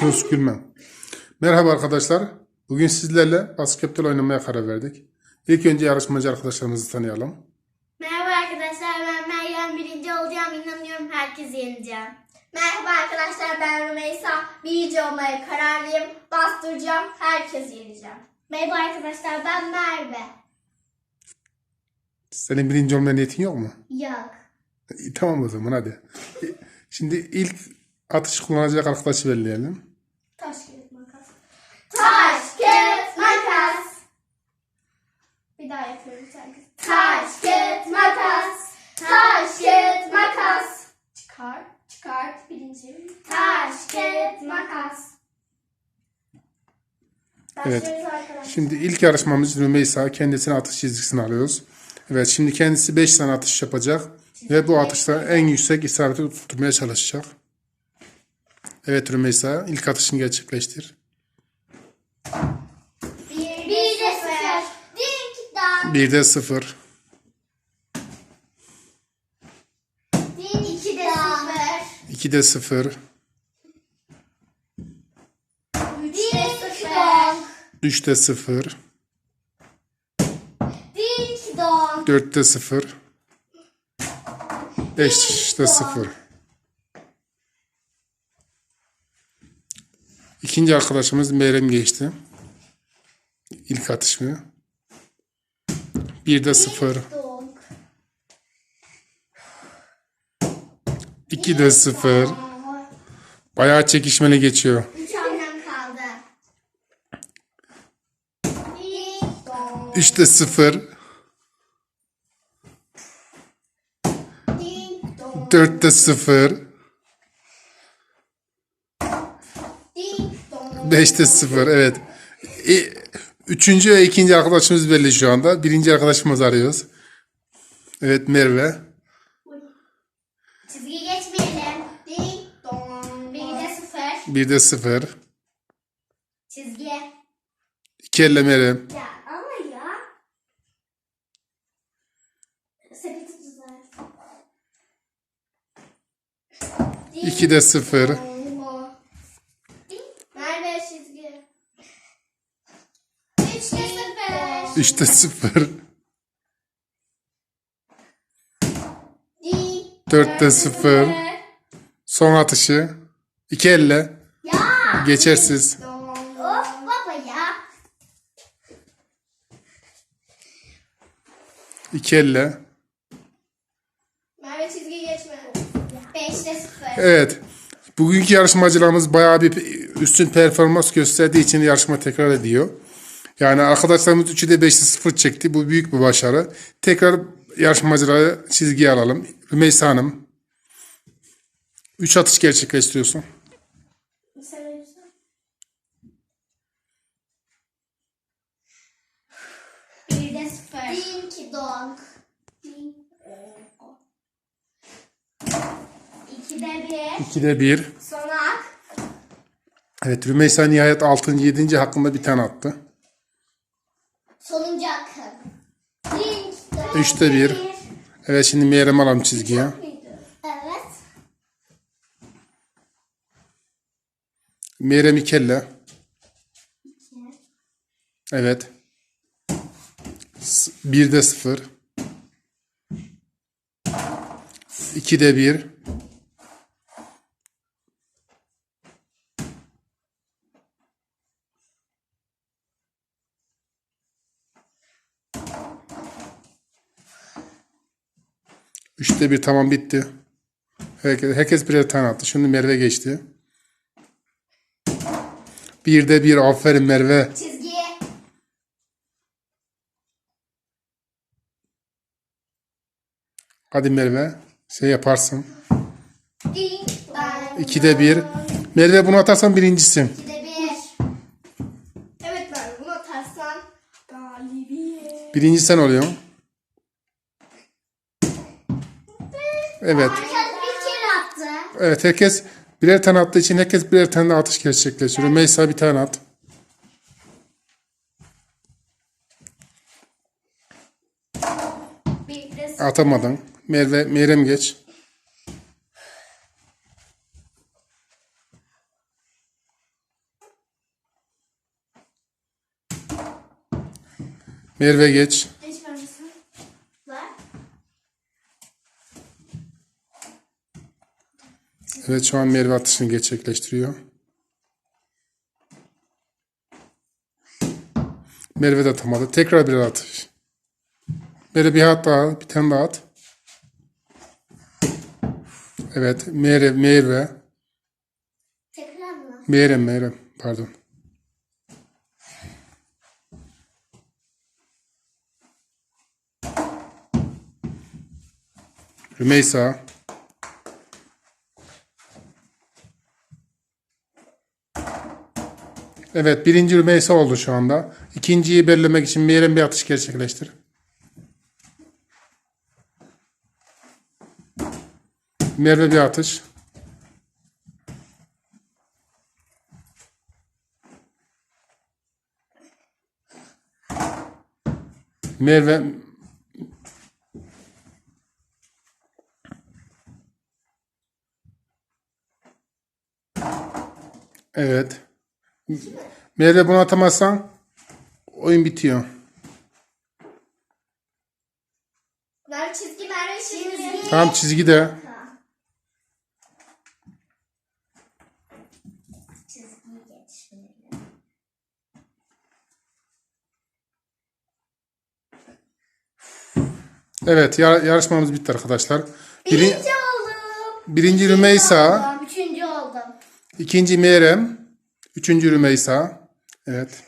Sus gülmem. Merhaba arkadaşlar. Bugün sizlerle basketbol oynamaya karar verdik. İlk önce yarışmacı arkadaşlarımızı tanıyalım. Merhaba arkadaşlar ben Meryem birinci olacağım inanıyorum herkesi yeneceğim. Merhaba arkadaşlar ben Rümeysa birinci olmaya kararlıyım bastıracağım herkesi yeneceğim. Merhaba arkadaşlar ben Merve. Senin birinci olmaya niyetin yok mu? Yok. Tamam o zaman hadi. Şimdi ilk atış kullanacak arkadaşı belirleyelim. Taş kağıt makas. Taş kağıt makas. Bir daha yapıyorum sanki. Taş kağıt makas. Taş kağıt makas. Çıkar. Çıkart birinci. Taş kağıt makas. Evet. Şimdi ilk yarışmamız Rümeysa. Kendisine atış çizgisini alıyoruz. Evet şimdi kendisi 5 tane atış yapacak. Ve bu atışta en yüksek isabeti tutturmaya çalışacak. Evet Rümeysa ilk atışını gerçekleştir. Bir, bir de sıfır. Dink dong. 1'de 0. Dink iki de sıfır. 2'de 0. Üç de 3'te sıfır. 0. Dink dong. 4'te 0. 5'te 0. İkinci arkadaşımız Meryem geçti. İlk atışını. 1'de 0. Dong. 2'de 0. Bayağı çekişmeli geçiyor. Üç annem kaldı. Dink dong. 3'te 0. Dink dong. 4'te 0. Dink dong. 5'te 0 evet. E, üçüncü ve ikinci arkadaşımız belli şu anda. Birinci arkadaşımızı arıyoruz. Evet Merve. Çizgi geçmeyelim. Dink dong. Bir de sıfır. 1'de 0. Çizgi. 2 elle Meryem. Ya ama ya. Sepeti düzelt. 2'de 0. Merve çizgi. 3'te sıfır. 0. Di. 4'te 0. Son atışı. 2 elle. Geçersiz. Of baba ya. 2 elle. Merve çizgi geçme. Beşte sıfır. Evet. Bugünkü yarışmacılarımız bayağı bir üstün performans gösterdiği için yarışma tekrar ediyor. Yani arkadaşlarımız 3'ü de 5'te 0 çekti. Bu büyük bir başarı. Tekrar yarışmacıları çizgiye alalım. Rümeysa Hanım. 3 atış gerçekleştiriyorsun. Bir. Dinky dong. İkide bir. 2'de 1. Sonak. Evet Rümeysa nihayet 6. 7. hakkında bir tane attı. Sonuncu dong. Üçte bir. Evet şimdi Meryem alalım çizgiye. Evet. Meryem 2 elle. Evet. 1'de 0. 2'de 1. Üçte bir tamam bitti. Herkes, herkes birer tane attı. Şimdi Merve geçti. Birde bir aferin Merve. Çizgi. Hadi Merve. Şey yaparsın. İkide bir. Merve bunu atarsan birincisin. İkide bir. Evet ben bunu atarsan galibiyet. Birinci sen oluyorsun. Evet. Herkes bir kere attı. Evet herkes birer tane attığı için herkes birer tane atış gerçekleştiriyor. Meysa bir tane at. Atamadın. Merve, Meryem geç. Merve geç. Evet şu an Merve atışını gerçekleştiriyor. Merve de atamadı. Tekrar bir atış. Merve bir hat daha, bir tane daha at. Evet, Merve, Merve, Tekrar mı? Meryem, Meryem, pardon. Rümeysa. Evet, birinci Rümeysa oldu şu anda. İkinciyi belirlemek için Meryem bir atış gerçekleştir. Merve bir atış. Merve Evet. Merve bunu atamazsan oyun bitiyor. Ver çizgi Merve çizgi. Tam çizgi de. Evet yar- yarışmamız bitti arkadaşlar. Biri, Birinci oldum. birinci Rümeysa, Üçüncü oldum. ikinci Meryem, üçüncü Rümeysa. Evet.